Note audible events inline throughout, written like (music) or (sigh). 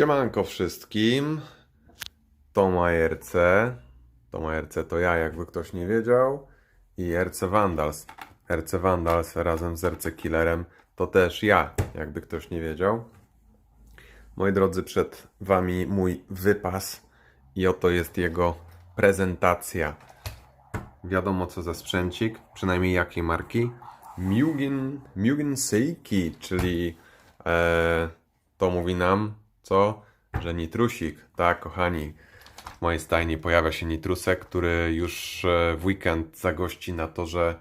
Siemanko wszystkim. To RC. To RC to ja, jakby ktoś nie wiedział. I RC Vandals. RC Vandals razem z RC Killerem to też ja, jakby ktoś nie wiedział. Moi drodzy, przed Wami mój wypas i oto jest jego prezentacja. Wiadomo co za sprzęcik, przynajmniej jakiej marki. Mugen, Mugen Seiki, czyli e, to mówi nam co? Że nitrusik. Tak, kochani, w mojej stajni pojawia się nitrusek, który już e, w weekend zagości na torze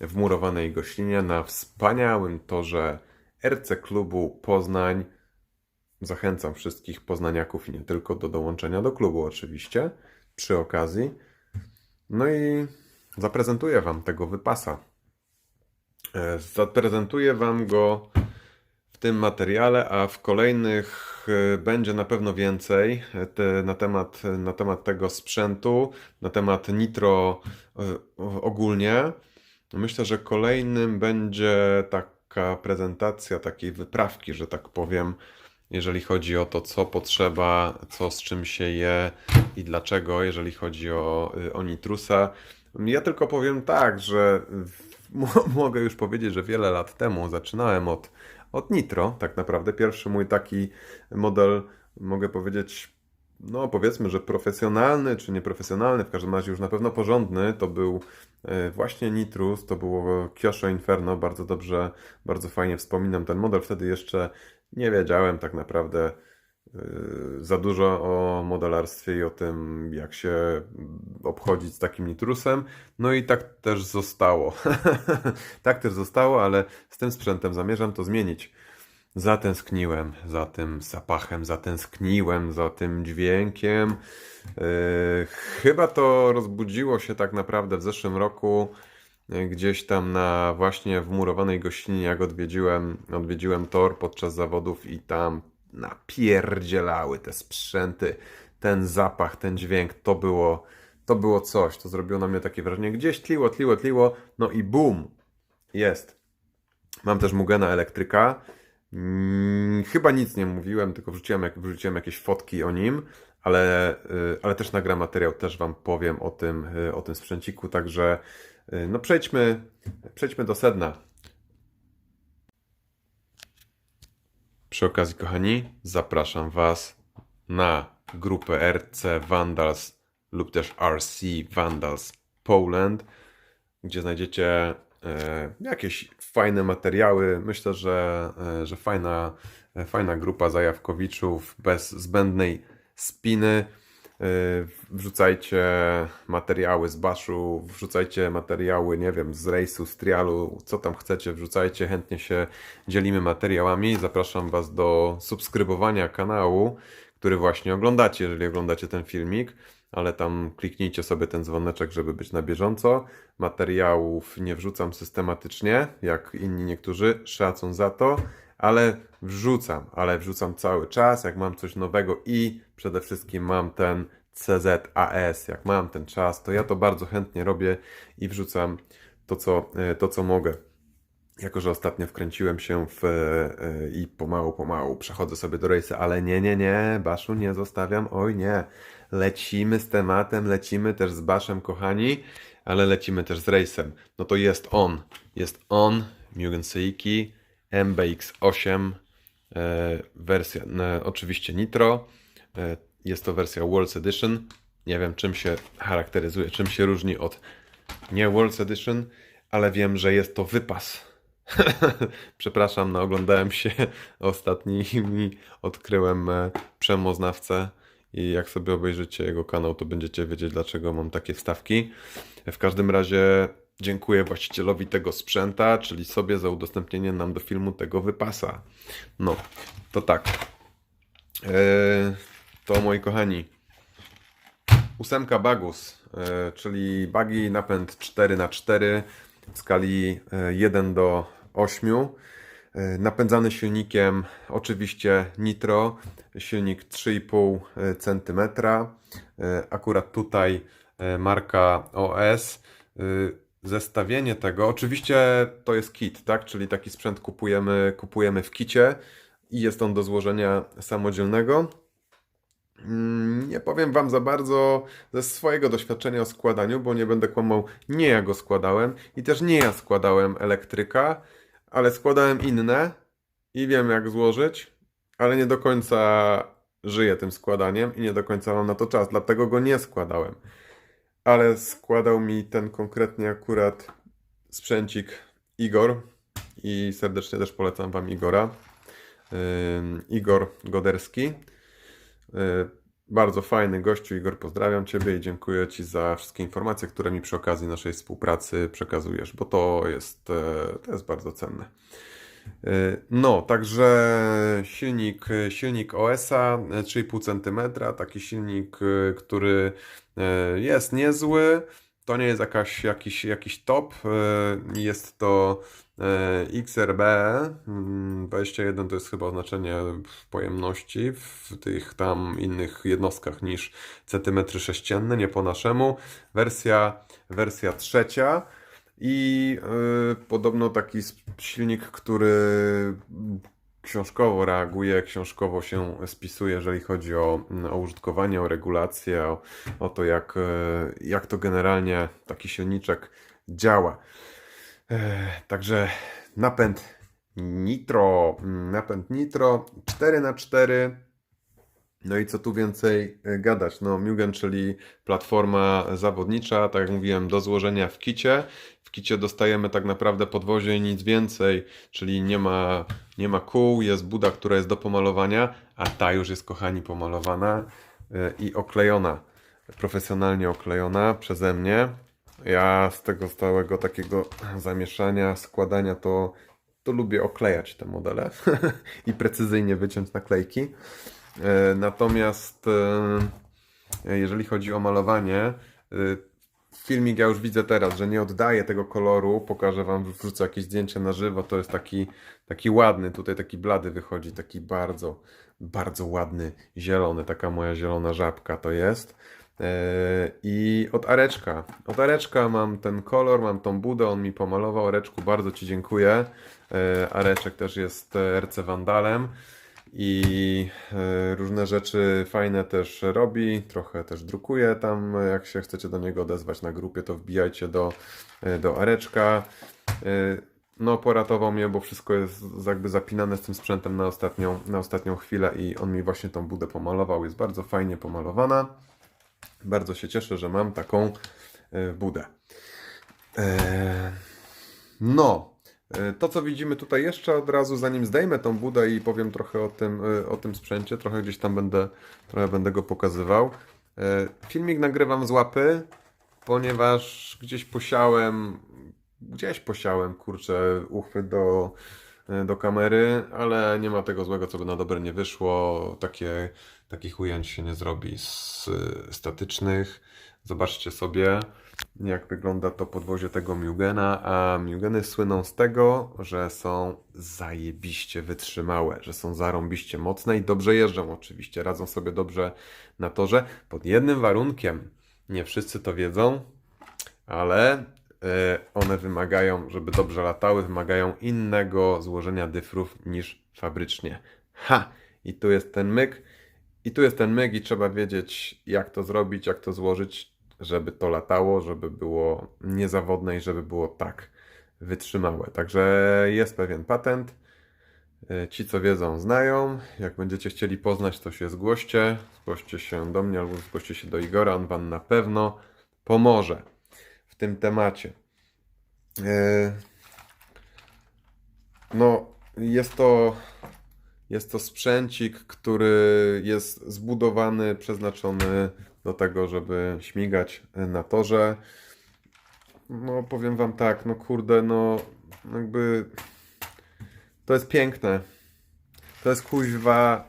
w murowanej gościnie, na wspaniałym torze RC Klubu Poznań. Zachęcam wszystkich poznaniaków i nie tylko do dołączenia do klubu oczywiście, przy okazji. No i zaprezentuję Wam tego wypasa. E, Zaprezentuję Wam go tym materiale, a w kolejnych e, będzie na pewno więcej e, te, na, temat, na temat tego sprzętu, na temat nitro e, ogólnie. Myślę, że kolejnym będzie taka prezentacja takiej wyprawki, że tak powiem, jeżeli chodzi o to, co potrzeba, co z czym się je i dlaczego, jeżeli chodzi o, o nitrusa. Ja tylko powiem tak, że (laughs) mogę już powiedzieć, że wiele lat temu zaczynałem od, od Nitro, tak naprawdę. Pierwszy mój taki model, mogę powiedzieć, no powiedzmy, że profesjonalny czy nieprofesjonalny, w każdym razie już na pewno porządny, to był e, właśnie Nitrus, to było Kyosho Inferno, bardzo dobrze, bardzo fajnie wspominam ten model. Wtedy jeszcze nie wiedziałem tak naprawdę za dużo o modelarstwie i o tym, jak się obchodzić z takim nitrusem. No i tak też zostało. (laughs) tak też zostało, ale z tym sprzętem zamierzam to zmienić. Zatęskniłem za tym zapachem, zatęskniłem za tym dźwiękiem. Yy, chyba to rozbudziło się tak naprawdę w zeszłym roku, yy, gdzieś tam na właśnie wmurowanej gościnie, jak odwiedziłem, odwiedziłem tor podczas zawodów i tam napierdzielały te sprzęty, ten zapach, ten dźwięk, to było, to było coś, to zrobiło na mnie takie wrażenie, gdzieś tliło, tliło, tliło, no i bum, jest. Mam też Mugena elektryka. Mm, chyba nic nie mówiłem, tylko wrzuciłem, wrzuciłem jakieś fotki o nim, ale, y, ale też nagram materiał, też Wam powiem o tym, y, o tym sprzęciku, także y, no przejdźmy, przejdźmy do sedna. Przy okazji, kochani, zapraszam Was na grupę RC Vandals lub też RC Vandals Poland, gdzie znajdziecie e, jakieś fajne materiały. Myślę, że, e, że fajna, e, fajna grupa zajawkowiczów bez zbędnej spiny. E, Wrzucajcie materiały z baszu, wrzucajcie materiały, nie wiem, z rejsu, z trialu, co tam chcecie, wrzucajcie, chętnie się dzielimy materiałami. Zapraszam Was do subskrybowania kanału, który właśnie oglądacie, jeżeli oglądacie ten filmik, ale tam kliknijcie sobie ten dzwoneczek, żeby być na bieżąco. Materiałów nie wrzucam systematycznie, jak inni niektórzy, szacun za to, ale wrzucam, ale wrzucam cały czas, jak mam coś nowego i przede wszystkim mam ten CZAS, jak mam ten czas, to ja to bardzo chętnie robię i wrzucam to, co, e, to, co mogę. Jako, że ostatnio wkręciłem się w e, i pomału, pomału przechodzę sobie do rejsu, ale nie, nie, nie, Baszu nie zostawiam, oj nie. Lecimy z tematem, lecimy też z Baszem, kochani, ale lecimy też z rejsem. No to jest on, jest on, Mugen Seiki, MBX8, e, wersja oczywiście Nitro, e, jest to wersja World's Edition. Nie wiem czym się charakteryzuje, czym się różni od nie World's Edition, ale wiem, że jest to wypas. (laughs) Przepraszam, no oglądałem się (laughs) ostatnimi, odkryłem e, przemoznawcę i jak sobie obejrzycie jego kanał, to będziecie wiedzieć, dlaczego mam takie wstawki. W każdym razie dziękuję właścicielowi tego sprzęta, czyli sobie za udostępnienie nam do filmu tego wypasa. No, to tak. Eee, to moi kochani, ósemka Bagus, e, czyli bagi napęd 4x4 w skali e, 1 do 8. e, Napędzany silnikiem oczywiście Nitro, silnik 3,5 cm. E, Akurat tutaj e, marka OS. Zestawienie tego, oczywiście to jest kit, tak? Czyli taki sprzęt kupujemy, kupujemy w kicie i jest on do złożenia samodzielnego. Mm, Nie powiem Wam za bardzo ze swojego doświadczenia o składaniu, bo nie będę kłamał, nie ja go składałem i też nie ja składałem elektryka, ale składałem inne i wiem jak złożyć, ale nie do końca żyję tym składaniem i nie do końca mam na to czas, dlatego go nie składałem. Ale składał mi ten konkretnie akurat sprzęcik Igor i serdecznie też polecam Wam Igora. Ym, Igor Goderski. Y, Bardzo fajny gościu, Igor. Pozdrawiam Ciebie i dziękuję Ci za wszystkie informacje, które mi przy okazji naszej współpracy przekazujesz, bo to jest, e, to jest bardzo cenne. Y, No, także silnik, silnik OS-a e, 3,5 cm, taki silnik, y, który e, jest niezły. To nie jest jakaś, jakiś, jakiś top. Jest to XRB mm, 21 to jest chyba oznaczenie pojemności w tych tam innych jednostkach niż centymetry sześcienne, nie po naszemu. Wersja, wersja trzecia. I y, podobno taki silnik, który książkowo reaguje, książkowo się spisuje, jeżeli chodzi o, o użytkowanie, o regulację, o, o to, jak, y, jak to generalnie taki silniczek działa. E, Także napęd nitro, mm, napęd nitro 4x4. No i co tu więcej e, gadać? No, Mugen, czyli platforma zawodnicza, tak jak mówiłem, do złożenia w kicie. W kicie dostajemy tak naprawdę podwozie i nic więcej, czyli nie ma, nie ma kół, jest buda, która jest do pomalowania, a ta już jest, kochani, pomalowana e, i oklejona, profesjonalnie oklejona przeze mnie. Ja z tego stałego takiego zamieszania, składania to, to lubię oklejać te modele (laughs) i precyzyjnie wyciąć naklejki. E, Natomiast e, jeżeli chodzi o malowanie, e, filmik ja już widzę teraz, że nie oddaje tego koloru. Pokażę Wam, wrzucę jakieś zdjęcie na żywo. To jest taki, taki ładny, tutaj taki blady wychodzi, taki bardzo, bardzo ładny, zielony. Taka moja zielona żabka to jest. I od Areczka. Od Areczka mam ten kolor, mam tą budę, on mi pomalował. Areczku, bardzo Ci dziękuję. Areczek też jest RC Wandalem i e, różne rzeczy fajne też robi, trochę też drukuje tam, jak się chcecie do niego odezwać na grupie, to wbijajcie do, e, do Areczka. E, No, poratował mnie, bo wszystko jest jakby zapinane z tym sprzętem na ostatnią, na ostatnią chwilę i on mi właśnie tą budę pomalował. Jest bardzo fajnie pomalowana. Bardzo się cieszę, że mam taką budę. No, to co widzimy tutaj jeszcze od razu, zanim zdejmę tą budę i powiem trochę o tym, e, o tym sprzęcie, trochę gdzieś tam będę, trochę będę go pokazywał. E, Filmik nagrywam z łapy, ponieważ gdzieś posiałem, gdzieś posiałem, kurczę, uchwyt do, e, do kamery, ale nie ma tego złego, co by na dobre nie wyszło. Takie, takich ujęć się nie zrobi z e, statycznych. Zobaczcie sobie, jak wygląda to podwozie tego Mugena, a Mugeny słyną z tego, że są zajebiście wytrzymałe, że są zarąbiście mocne i dobrze jeżdżą. Oczywiście, radzą sobie dobrze na torze, pod jednym warunkiem, nie wszyscy to wiedzą, ale e, one wymagają, żeby dobrze latały, wymagają innego złożenia dyfrów niż fabrycznie. Ha! I tu jest ten myk, i tu jest ten myk i trzeba wiedzieć, jak to zrobić, jak to złożyć, żeby to latało, żeby było niezawodne i żeby było tak wytrzymałe. Także jest pewien patent. E, Ci, co wiedzą, znają. Jak będziecie chcieli poznać, to się zgłoście. Zgłoście się do mnie albo zgłoście się do Igora. On Wam na pewno pomoże w tym temacie. E, No, jest to, jest to sprzęcik, który jest zbudowany, przeznaczony do tego, żeby śmigać na torze. No, powiem Wam tak, no kurde, no jakby to jest piękne. To jest kuźwa.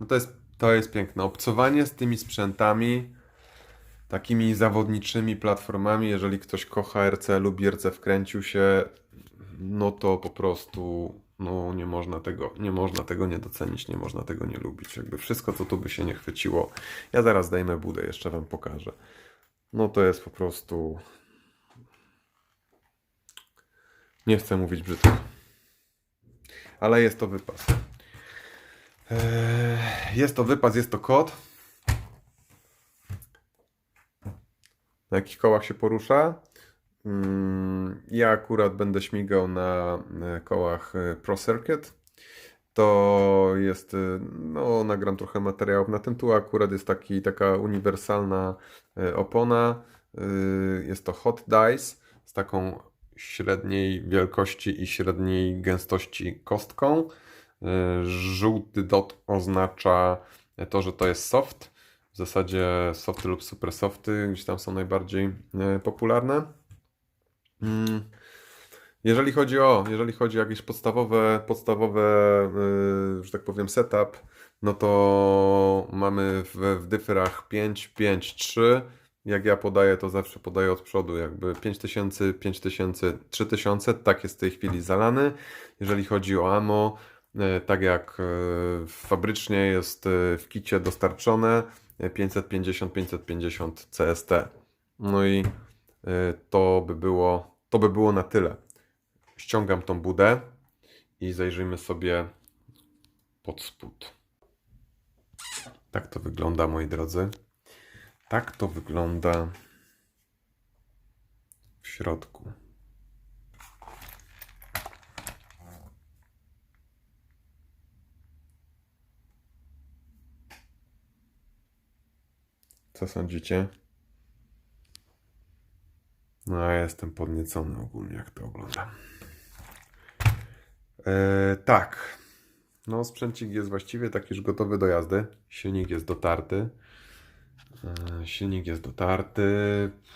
No to jest, to jest piękne. Obcowanie z tymi sprzętami, takimi zawodniczymi platformami, jeżeli ktoś kocha RC, lubi RC, wkręcił się, no to po prostu no nie można tego, nie można tego nie docenić, nie można tego nie lubić. Jakby wszystko, co tu by się nie chwyciło. Ja zaraz zdejmę budę, jeszcze Wam pokażę. No to jest po prostu... Nie chcę mówić brzydko. ale jest to wypas. Eee, Jest to wypas, jest to kod. Na jakich kołach się porusza? Mm, Ja akurat będę śmigał na e, kołach e, Pro Circuit. To jest, e, no, nagram trochę materiałów na tym. Tu akurat jest taki, taka uniwersalna opona. Jest to Hot Dice z taką średniej wielkości i średniej gęstości kostką. Żółty dot oznacza to, że to jest soft. W zasadzie softy lub super softy gdzieś tam są najbardziej popularne. Mm. Jeżeli chodzi o, jeżeli chodzi o jakieś podstawowe, podstawowe, yy, że tak powiem, setup, no to mamy w, w dyfrach 5, 5, 3. Jak ja podaję, to zawsze podaję od przodu, jakby 5000, 5000, 3000, tak jest w tej chwili zalany. Jeżeli chodzi o ammo, yy, tak jak yy, fabrycznie jest w kicie dostarczone, yy, 550, 550 CST. No i to by było, to by było na tyle ściągam tą budę i zajrzyjmy sobie pod spód. Tak to wygląda, moi drodzy. Tak to wygląda w środku. Co sądzicie? No, ja jestem podniecony ogólnie, jak to oglądam. E, tak. No, sprzęcik jest właściwie taki już gotowy do jazdy. Silnik jest dotarty. E, silnik jest dotarty.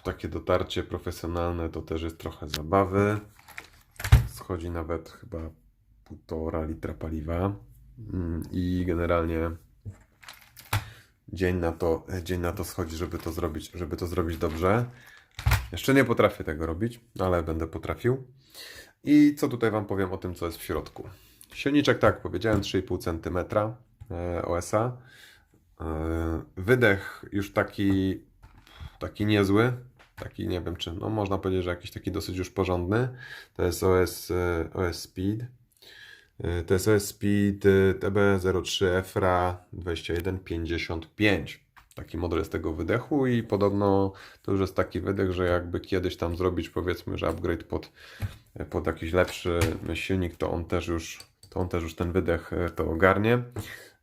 Takie dotarcie profesjonalne to też jest trochę zabawy. Schodzi nawet chyba półtora litra paliwa. Mm, I generalnie dzień na to, dzień na to schodzi, żeby to zrobić, żeby to zrobić dobrze. Jeszcze nie potrafię tego robić, ale będę potrafił. I co tutaj Wam powiem o tym, co jest w środku. Silniczek, tak powiedziałem, 3,5 cm OSA. Wydech już taki, taki niezły. Taki, nie wiem czy, no można powiedzieć, że jakiś taki dosyć już porządny. To jest OS, e, OS Speed. E, To jest OS Speed e, TB03 EFRA 2155. Taki model jest tego wydechu i podobno to już jest taki wydech, że jakby kiedyś tam zrobić powiedzmy, że upgrade pod, pod jakiś lepszy silnik, to on też już, to on też już ten wydech e, to ogarnie.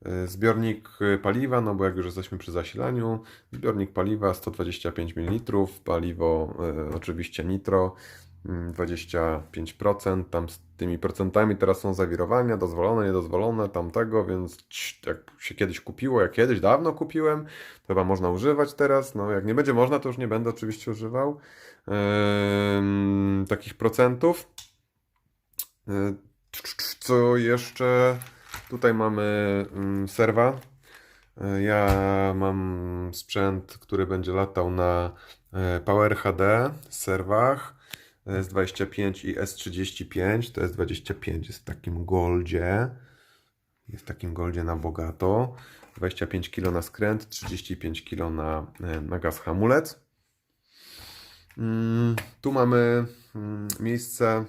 E, Zbiornik e, paliwa, no bo jak już jesteśmy przy zasilaniu, zbiornik paliwa 125 ml, paliwo e, oczywiście nitro, 25%, tam z tymi procentami teraz są zawirowania, dozwolone, niedozwolone, tamtego, więc jak się kiedyś kupiło, jak kiedyś dawno kupiłem, to chyba można używać teraz, no jak nie będzie można, to już nie będę oczywiście używał em, takich procentów. E, Co jeszcze? Tutaj mamy mm, serwa. E, Ja mam sprzęt, który będzie latał na e, Power HD serwach. S25 i S35. To jest 25, jest w takim goldzie. Jest w takim goldzie na bogato. 25 kg na skręt, 35 kg na, e, na gaz hamulec. Mm, Tu mamy mm, miejsce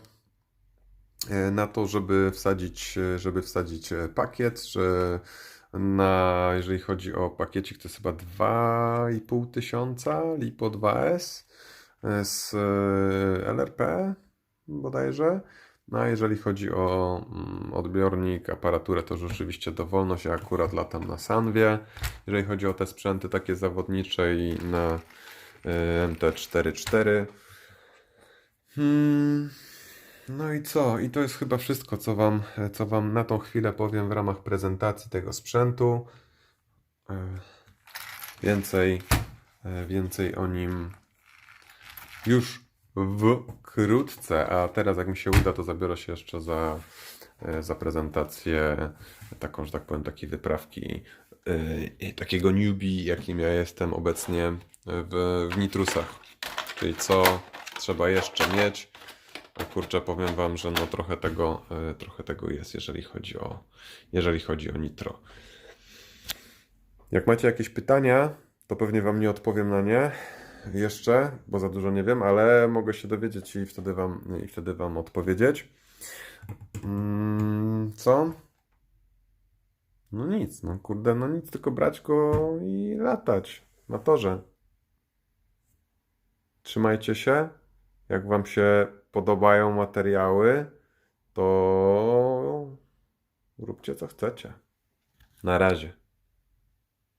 e, na to, żeby wsadzić, e, żeby wsadzić pakiet, że na, jeżeli chodzi o pakiecik, to jest chyba 2,5 tysiąca LiPo 2S e, z e, LRP bodajże. No a jeżeli chodzi o mm, odbiornik, aparaturę, to rzeczywiście dowolność. Ja akurat latam na Sanwie. Jeżeli chodzi o te sprzęty takie zawodnicze i na e, MT44. Hmm. No i co? I to jest chyba wszystko, co wam, co wam na tą chwilę powiem w ramach prezentacji tego sprzętu. E, Więcej, więcej o nim już wkrótce. A teraz, jak mi się uda, to zabiorę się jeszcze za, e, za prezentację taką, że tak powiem, takiej wyprawki e, takiego newbie, jakim ja jestem obecnie w, w Nitrusach. Czyli co trzeba jeszcze mieć. A kurczę, powiem wam, że no trochę tego, e, trochę tego jest, jeżeli chodzi o, jeżeli chodzi o nitro. Jak macie jakieś pytania, to pewnie wam nie odpowiem na nie jeszcze, bo za dużo nie wiem, ale mogę się dowiedzieć i wtedy wam, i wtedy wam odpowiedzieć. Mm, co? No nic, no kurde, no nic, tylko brać go i latać na torze. Trzymajcie się. Jak Wam się podobają materiały, to róbcie co chcecie. Na razie.